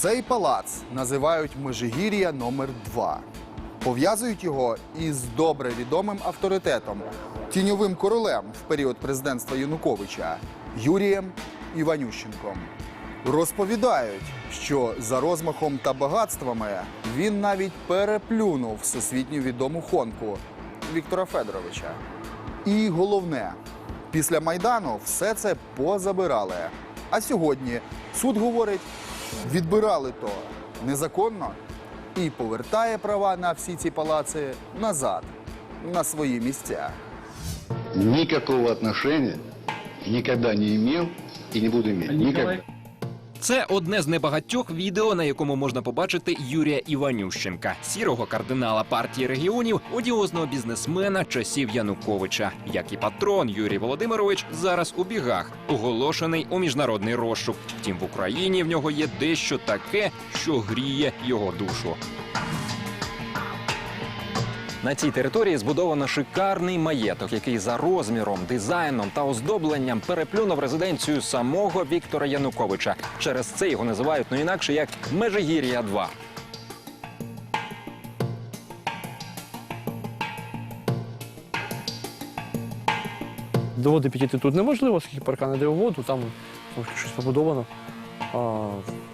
Цей палац називають Межигір'я номер 2 Пов'язують його із добре відомим авторитетом, тіньовим королем в період президентства Януковича Юрієм Іванющенком. Розповідають, що за розмахом та багатствами він навіть переплюнув всесвітньо відому хонку Віктора Федоровича. І головне, після Майдану все це позабирали. А сьогодні суд говорить, відбирали то незаконно і повертає права на всі ці палаци назад, на свої місця. никакого отношения никогда не имел и не буду иметь. Никогда. Це одне з небагатьох відео, на якому можна побачити Юрія Іванющенка, сірого кардинала партії регіонів, одіозного бізнесмена часів Януковича. Як і патрон Юрій Володимирович зараз у бігах, оголошений у міжнародний розшук. Втім, в Україні в нього є дещо таке, що гріє його душу. На цій території збудовано шикарний маєток, який за розміром, дизайном та оздобленням переплюнув резиденцію самого Віктора Януковича. Через це його називають не інакше як Межигір'я 2 До води підійти тут неможливо, оскільки паркан іде у воду, там ну, щось побудовано.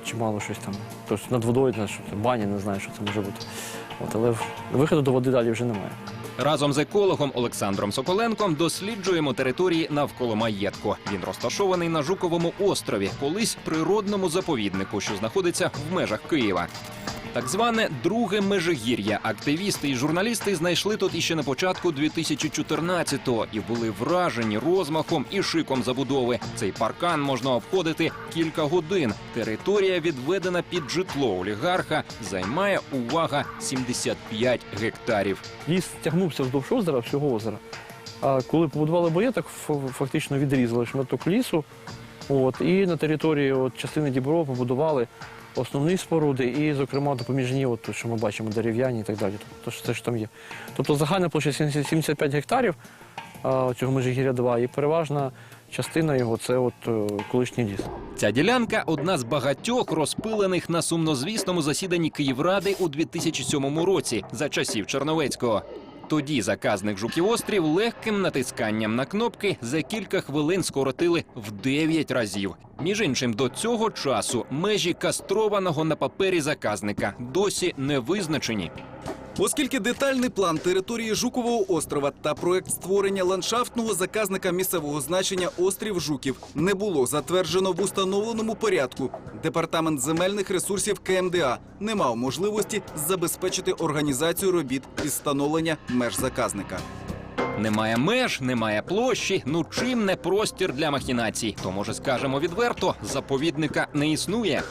Чимало щось там. Тобто над водою, баня, не знаю, що це може бути. От, але виходу до води далі вже немає. Разом з екологом Олександром Соколенком досліджуємо території навколо маєтку. Він розташований на Жуковому острові, колись природному заповіднику, що знаходиться в межах Києва. Так зване друге межигір'я. Активісти і журналісти знайшли тут іще на початку 2014-го і були вражені розмахом і шиком забудови. Цей паркан можна обходити кілька годин. Територія відведена під житло олігарха. Займає увага 75 гектарів. Ліс тягнувся вздовж озера, всього озера. А коли побудували маєток, ф- фактично відрізали шматок лісу. От, і на території от, частини Діброва побудували основні споруди, і, зокрема, допоміжні, от, що ми бачимо, дерев'яні і так далі. Тобто, це ж там є. Тобто загальна площа 75 гектарів цього Межигір'я 2, і переважна частина його це от, е, колишній ліс. Ця ділянка одна з багатьох розпилених на сумнозвісному засіданні Київради у 2007 році за часів Черновецького. Тоді заказник Жуківострів легким натисканням на кнопки за кілька хвилин скоротили в 9 разів. Між іншим, до цього часу межі кастрованого на папері заказника досі не визначені. Оскільки детальний план території Жукового острова та проект створення ландшафтного заказника місцевого значення острів Жуків не було затверджено в установленому порядку, департамент земельних ресурсів КМДА не мав можливості забезпечити організацію робіт із встановлення меж заказника. Немає меж, немає площі. Ну чим не простір для махінацій? То може скажемо відверто, заповідника не існує.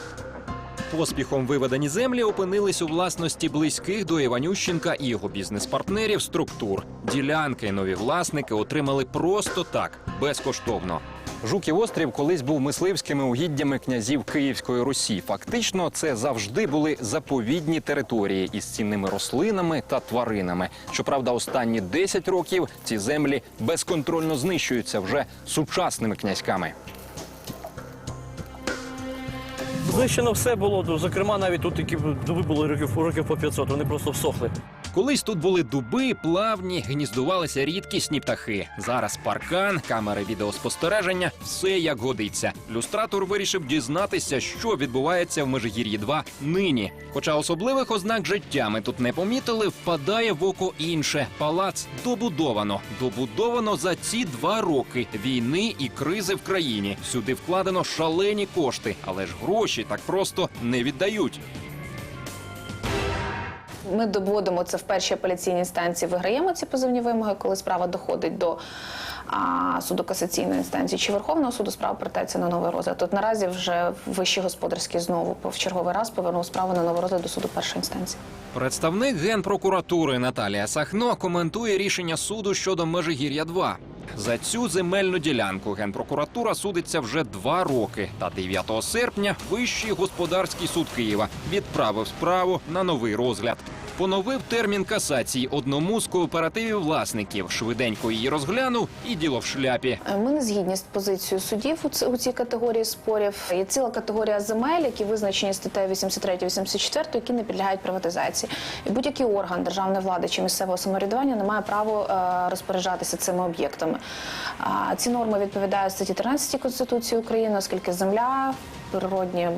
Поспіхом виведені землі опинились у власності близьких до Іванющенка і його бізнес-партнерів структур. Ділянки нові власники отримали просто так, безкоштовно. Жуків острів колись був мисливськими угіддями князів Київської Русі. Фактично, це завжди були заповідні території із цінними рослинами та тваринами. Щоправда, останні 10 років ці землі безконтрольно знищуються вже сучасними князьками. Знищено все було, зокрема, навіть тут які дуби були років, років по 500, вони просто всохли. Колись тут були дуби, плавні, гніздувалися рідкісні птахи. Зараз паркан, камери відеоспостереження, все як годиться. Люстратор вирішив дізнатися, що відбувається в Межигір'ї 2 нині. Хоча особливих ознак життя ми тут не помітили, впадає в око інше. Палац добудовано. Добудовано за ці два роки війни і кризи в країні. Сюди вкладено шалені кошти, але ж гроші так просто не віддають. Ми доводимо це в першій апеляційній інстанції, виграємо ці позовні вимоги, коли справа доходить до а, суду касаційної інстанції чи Верховного суду, справа повертається на новий розгляд. Тут наразі вже вищий господарський знову в черговий раз повернув справу на новий розгляд до суду першої інстанції. Представник генпрокуратури Наталія Сахно коментує рішення суду щодо Межигір'я 2 За цю земельну ділянку генпрокуратура судиться вже два роки. Та 9 серпня Вищий господарський суд Києва відправив справу на новий розгляд. Поновив термін касації одному з кооперативів власників. Швиденько її розглянув і діло в шляпі. Е, Ми не згідні з позицією судів у цій категорії спорів. Є ціла категорія земель, які визначені статтею 83-84, які не підлягають приватизації. І будь-який орган державної влади чи місцевого самоврядування не має права е, розпоряджатися цими об'єктами. Ці норми відповідають статті 13 Конституції України, оскільки земля, природні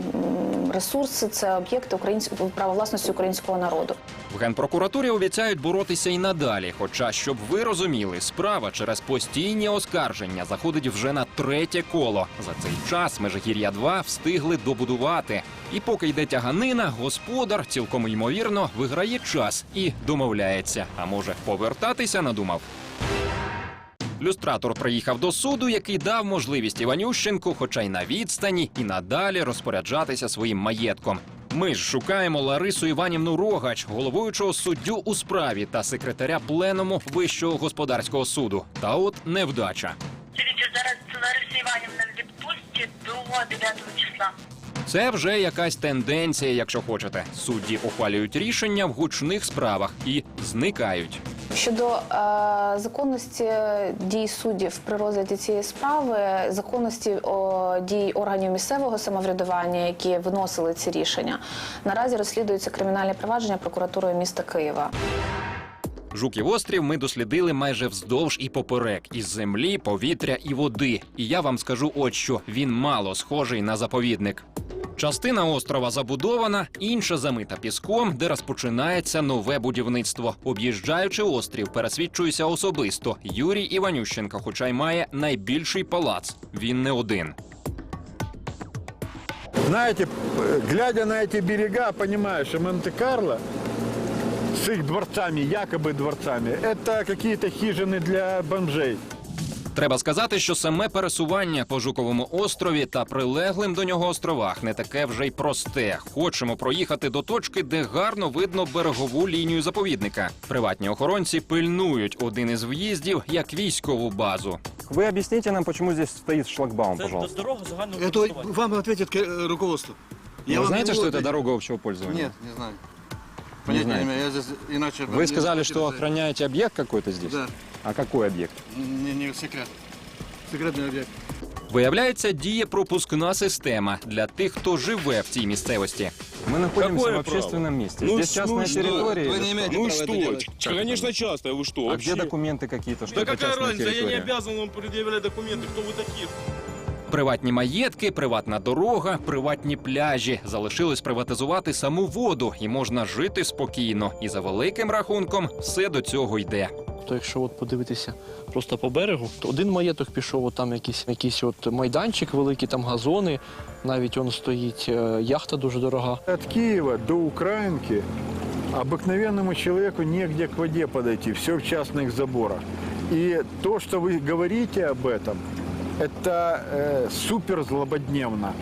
ресурси це об'єкти українського права власності українського народу. В генпрокуратурі обіцяють боротися і надалі. Хоча, щоб ви розуміли, справа через постійні оскарження заходить вже на третє коло. За цей час Межигір'я 2 встигли добудувати. І поки йде тяганина, господар цілком ймовірно виграє час і домовляється. А може повертатися надумав. Люстратор приїхав до суду, який дав можливість Іванющенку, хоча й на відстані, і надалі розпоряджатися своїм маєтком. Ми ж шукаємо Ларису Іванівну Рогач, головуючого суддю у справі та секретаря пленуму Вищого господарського суду. Та от невдача. Дивіться, зараз Лариса Іванівна в відпустці до 9 числа. Це вже якась тенденція, якщо хочете. Судді ухвалюють рішення в гучних справах і зникають. Щодо е, законності дій суддів при розгляді цієї справи, законності о, дій органів місцевого самоврядування, які виносили ці рішення, наразі розслідується кримінальне провадження прокуратурою міста Києва. Жуків острів ми дослідили майже вздовж і поперек із землі, повітря і води. І я вам скажу от що він мало схожий на заповідник. Частина острова забудована, інша замита піском, де розпочинається нове будівництво. Об'їжджаючи острів, пересвідчуюся особисто. Юрій Іванющенко, хоча й має найбільший палац. Він не один. Знаете, э, глядя на эти берега, понимаешь, что Монте-Карло с их дворцами, якобы дворцами, это какие-то хижины для бомжей. Треба сказати, що саме пересування по Жуковому острові та прилеглим до нього островах не таке вже й просте. Хочемо проїхати до точки, де гарно видно берегову лінію заповідника. Приватні охоронці пильнують один із в'їздів як військову базу. Вы объясните нам, почему здесь стоит шлагбаум, пожалуйста. дорога загального Это вам ответит э, руководство. Я Вы вам знаете, не что буду это ответить. дорога общего пользования? Нет, не знаю. Понятия не, знаете. имею. Я здесь иначе... Вы сказали, что охраняете объект какой-то здесь? Да, А какой объект? не, не секрет. Секретный объект. Виявляється, діє пропускна система для тих, хто живе в цій місцевості. Мы находимся Какое в общественном месте. Ну здесь что, частная ну что? территория. Вы или не что? имеете Ну права это что, делать. ч- конечно часто, вы что? А вообще? где документы какие-то, что Да это какая частная разница, я не территория? обязан вам предъявлять документы, кто вы такие? Приватні маєтки, приватна дорога, приватні пляжі. Залишилось приватизувати саму воду, і можна жити спокійно. І за великим рахунком все до цього йде. То якщо от подивитися просто по берегу, то один маєток пішов, от там якийсь, якийсь от майданчик великий, там газони, навіть он стоїть е, яхта дуже дорога. От Киева до Украинки обыкновенному человеку негде к воде подойти, все в частных заборах. И то, что вы говорите об этом, это э, супер злободневно.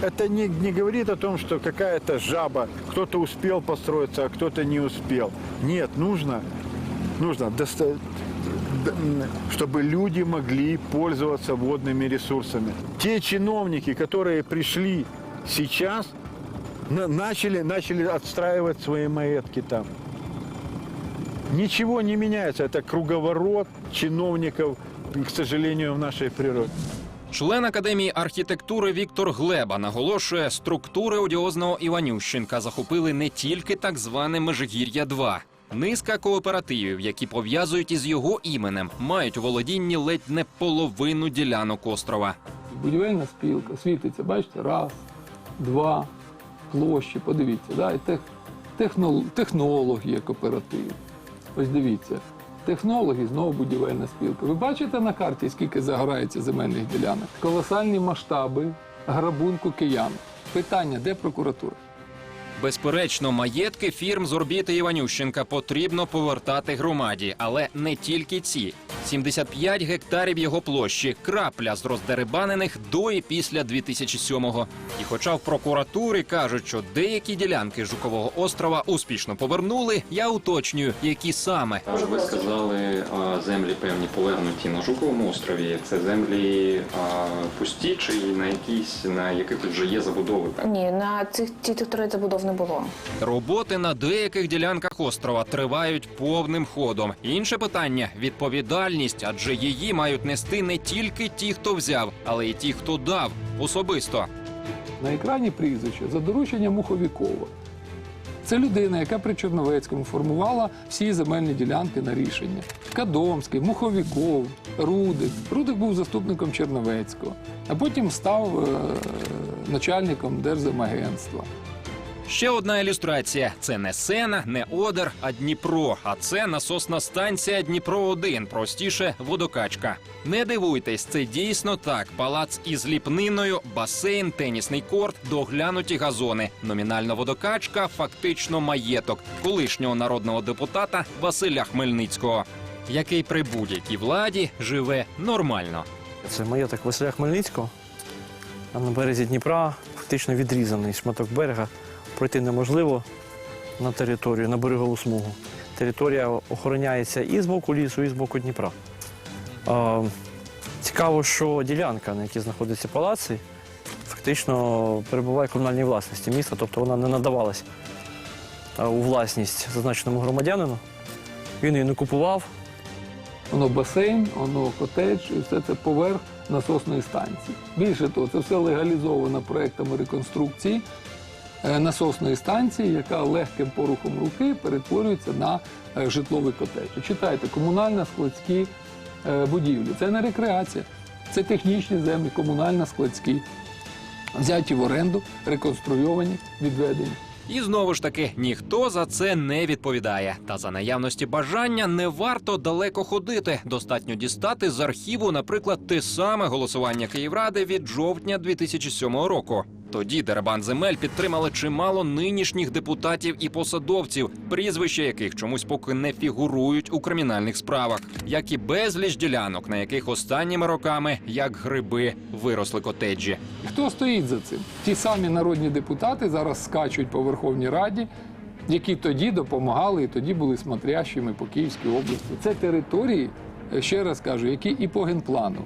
Это не, не говорит о том, что какая-то жаба, кто-то успел построиться, а кто-то не успел. Нет, нужно, нужно, доста- д- м, чтобы люди могли пользоваться водными ресурсами. Те чиновники, которые пришли сейчас, на- начали, начали отстраивать свои маетки там. Ничего не меняется. Это круговорот чиновников, к сожалению, в нашей природе. Член академії архітектури Віктор Глеба наголошує, структури одіозного Іванющенка захопили не тільки так зване Межигір'я 2 Низка кооперативів, які пов'язують із його іменем, мають у володінні ледь не половину ділянок острова. Будівельна спілка світиться, бачите, раз, два, площі, подивіться, да? і тех, технол, технолог є кооператив. Ось дивіться, технологи знову будівельна спілка. Ви бачите на карті, скільки загорається земельних ділянок? Колосальні масштаби грабунку киян. Питання, де прокуратура? Безперечно, маєтки фірм з орбіти Іванющенка потрібно повертати громаді, але не тільки ці. 75 гектарів його площі крапля з роздерибанених до і після 2007-го. І хоча в прокуратурі кажуть, що деякі ділянки Жукового острова успішно повернули, я уточнюю, які саме. Ви сказали, землі певні повернуті на Жуковому острові. Це землі пусті чи на якісь на яких вже є забудови? Ні, на цих ті території забудов не не було. Роботи на деяких ділянках острова тривають повним ходом. Інше питання відповідальність, адже її мають нести не тільки ті, хто взяв, але й ті, хто дав особисто. На екрані прізвище за дорученням Муховікова. Це людина, яка при Чорновецькому формувала всі земельні ділянки на рішення. Кадомський, Муховіков, Рудик. Рудик був заступником Черновецького, а потім став е, начальником Держземагентства. Ще одна ілюстрація: це не Сена, не Одер, а Дніпро. А це насосна станція Дніпро 1 простіше водокачка. Не дивуйтесь, це дійсно так. Палац із ліпниною, басейн, тенісний корт, доглянуті газони. Номінально водокачка, фактично маєток колишнього народного депутата Василя Хмельницького, який при будь-якій владі живе нормально. Це маєток Василя Хмельницького. На березі Дніпра фактично відрізаний шматок берега. Пройти неможливо на територію, на берегову смугу. Територія охороняється і з боку лісу, і з боку Дніпра. А, цікаво, що ділянка, на якій знаходиться палаци, фактично перебуває в комунальній власності міста, тобто вона не надавалась у власність зазначеному громадянину. Він її не купував, Воно басейн, воно котедж, і все це поверх насосної станції. Більше того, це все легалізовано проектами реконструкції е, насосної станції, яка легким порухом руки перетворюється на е, житловий котедж. Читайте, комунальна складські е, будівлі. Це не рекреація, це технічні землі, комунальна складські, взяті в оренду, реконструйовані, відведені. І знову ж таки ніхто за це не відповідає. Та за наявності бажання не варто далеко ходити. Достатньо дістати з архіву, наприклад, те саме голосування Київради від жовтня 2007 року. Тоді дерибан земель підтримали чимало нинішніх депутатів і посадовців, прізвища яких чомусь поки не фігурують у кримінальних справах, як і безліч ділянок, на яких останніми роками, як гриби, виросли котеджі. Хто стоїть за цим? Ті самі народні депутати зараз скачуть по Верховній Раді, які тоді допомагали і тоді були смотрящими по Київській області. Це території, е, ще раз кажу, які і по генплану,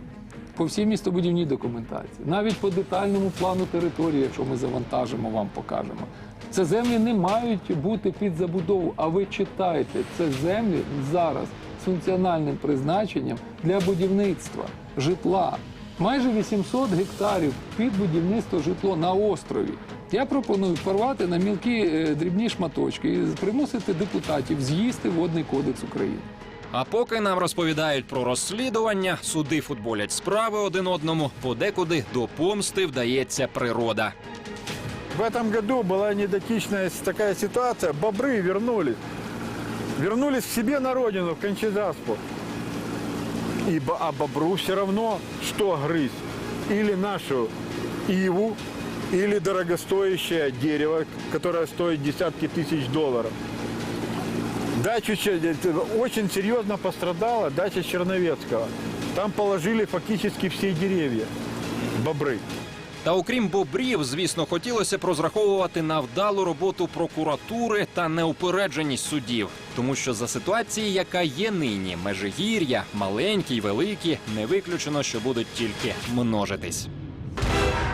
по всій містобудівній документації, навіть по детальному плану території, якщо ми завантажимо, вам покажемо. Це землі не мають бути під забудову. А ви читайте, це землі зараз з функціональним призначенням для будівництва житла. Майже 800 гектарів під будівництво житло на острові. Я пропоную порвати на мілкі е, дрібні шматочки і примусити депутатів з'їсти водний кодекс України. А поки нам розповідають про розслідування, суди футболять справи один одному, подекуди до помсти вдається природа. В этом году была недотичная с- такая ситуация. Бобры вернулись. Вернулись к себе на родину, в Кончедаспу. И, бо- а бобру все равно, что грызть. Или нашу иву, или дорогостоящее дерево, которое стоит десятки тысяч долларов. Че- это очень серьезно пострадала дача Черновецкого. Там положили фактически все деревья, бобры. Та окрім бобрів, звісно, хотілося б розраховувати на вдалу роботу прокуратури та неупередженість судів, тому що за ситуації, яка є нині, межигір'я, маленькі й великі, не виключено, що будуть тільки множитись.